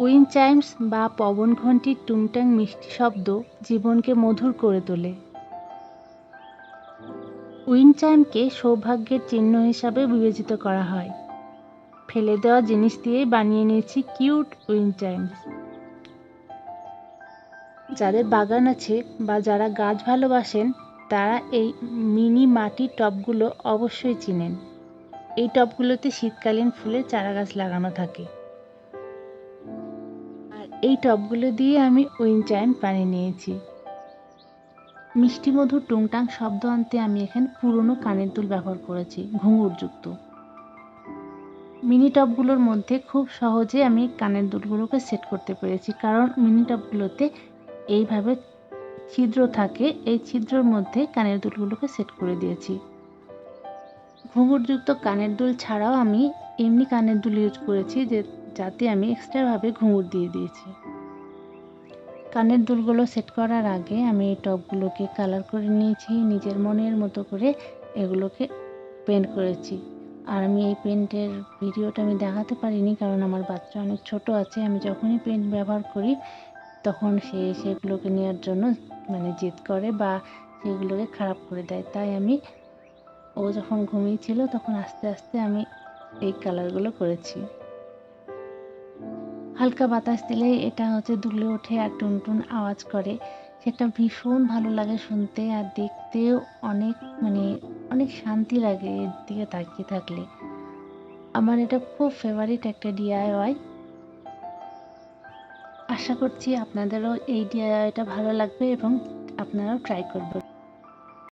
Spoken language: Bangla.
উইন্ড চাইমস বা পবন ঘণ্টির টুংটাং মিষ্টি শব্দ জীবনকে মধুর করে তোলে। উইন্ড চাইমকে সৌভাগ্যের চিহ্ন হিসাবে বিবেচিত করা হয়। ফেলে দেওয়া জিনিস দিয়েই বানিয়ে নিয়েছি কিউট উইন্ড চাইমস। যাদের বাগান আছে বা যারা গাছ ভালোবাসেন, তারা এই মিনি মাটির টবগুলো অবশ্যই চিনেন। এই টবগুলোতে শীতকালীন ফুলের চারা গাছ লাগানো থাকে। এই টবগুলো দিয়ে আমি উইন্ড চাইম বানিয়ে নিয়েছি। মিষ্টি মধুর টুংটাং শব্দ আনতে আমি এখানে পুরনো কানের দুল ব্যবহার করেছি, ঘুঙুরযুক্ত। মিনি টবগুলোর মধ্যে খুব সহজে আমি কানের দুলগুলোকে সেট করতে পেরেছি, কারণ মিনি টবগুলোতে এইভাবে ছিদ্র থাকে, এই ছিদ্রর মধ্যে কানের দুলগুলোকে সেট করে দিয়েছি। ঘুঙুরযুক্ত কানের দুল ছাড়াও আমি এমনি কানের দুল ইউজ করেছি যে যাতে আমি এক্সট্রাভাবে ঘুঙুর দিয়ে দিয়েছি। কানের দুলগুলো সেট করার আগে আমি এই টপগুলোকে কালার করে নিয়েছি, নিজের মনের মতো করে এগুলোকে পেন্ট করেছি। আর আমি এই পেন্টের ভিডিওটা আমি দেখাতে পারিনি কারণ আমার বাচ্চা অনেক ছোট আছে। আমি যখনই পেন্ট ব্যবহার করি, তখন সে সেগুলোকে নেওয়ার জন্য মানে জেদ করে বা সেগুলোকে খারাপ করে দেয়। তাই আমি, ও যখন ঘুমিয়েছিল তখন আস্তে আস্তে আমি এই কালারগুলো করেছি। হালকা বাতাস দিলে এটা হচ্ছে দুলে ওঠে আর টুনটুন আওয়াজ করে। সেটা ভীষণ ভালো লাগে শুনতে আর দেখতেও অনেক মানে অনেক শান্তি লাগে এর দিকে তাকিয়ে থাকলে। আমার এটা খুব ফেভারিট একটা ডিআইওয়াই আশা করছি আপনাদেরও এই ডিআইওয়াইটা ভালো লাগবে এবং আপনারাও ট্রাই করবেন।